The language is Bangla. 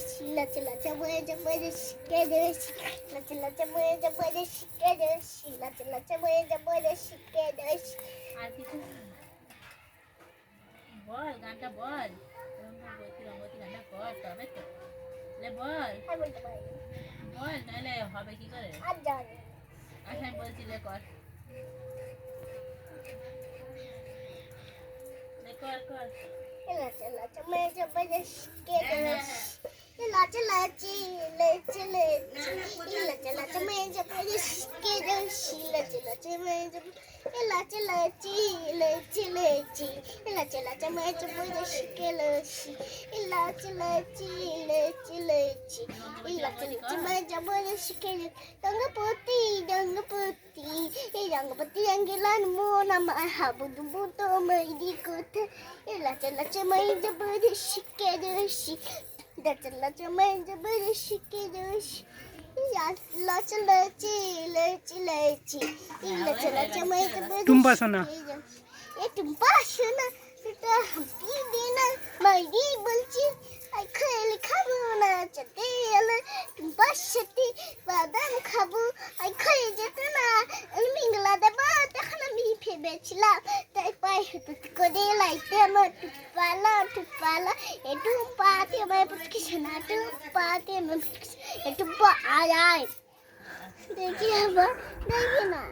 দেশি লাচে লাচে মরে যাব শিখে দেশি লাচে লাচে মরে যাব শিখে দেশি লাচে লাচে মরে যাব শিখে দেশি আর কিছু বল গানটা বল রঙ্গবতী রঙ্গবতী গানটা কর তবে তো লে বল আর বলতে পারি না। বল নাহলে হবে কি করে আর জানি না। আচ্ছা আমি বলছি লে কর লে কর কর লাচে লাচে মরে যাব শিখে হ্যাঁ, হ্যাঁ, দেশি রঙ্গপতি রঙ্গপতি এই রঙ্গপতি রঙ্গিলান মন আমার হাবু দুবু তো মাইরি কোথা লাচে লাচে মরে যাব শিখে দেশি লাচে লাচে লাচে লাচে লাচে লাচে টুম্পা সোনা। এ টুম্পা সোনা এটা দিদি না মাইরি বলছি খেলে খাব না চতে এলে টুম্পার সাথে বাদাম খাব আই খেয়ে যেত না আমি দেবো তখন আমি ভেবেছিলাম হুতুত করে লাইতে আমার টুপালা টুপালা এ টুম্পাতে আমার পুটকি সোনা আমার আয় আয়। দেখি আবার, দেখি না।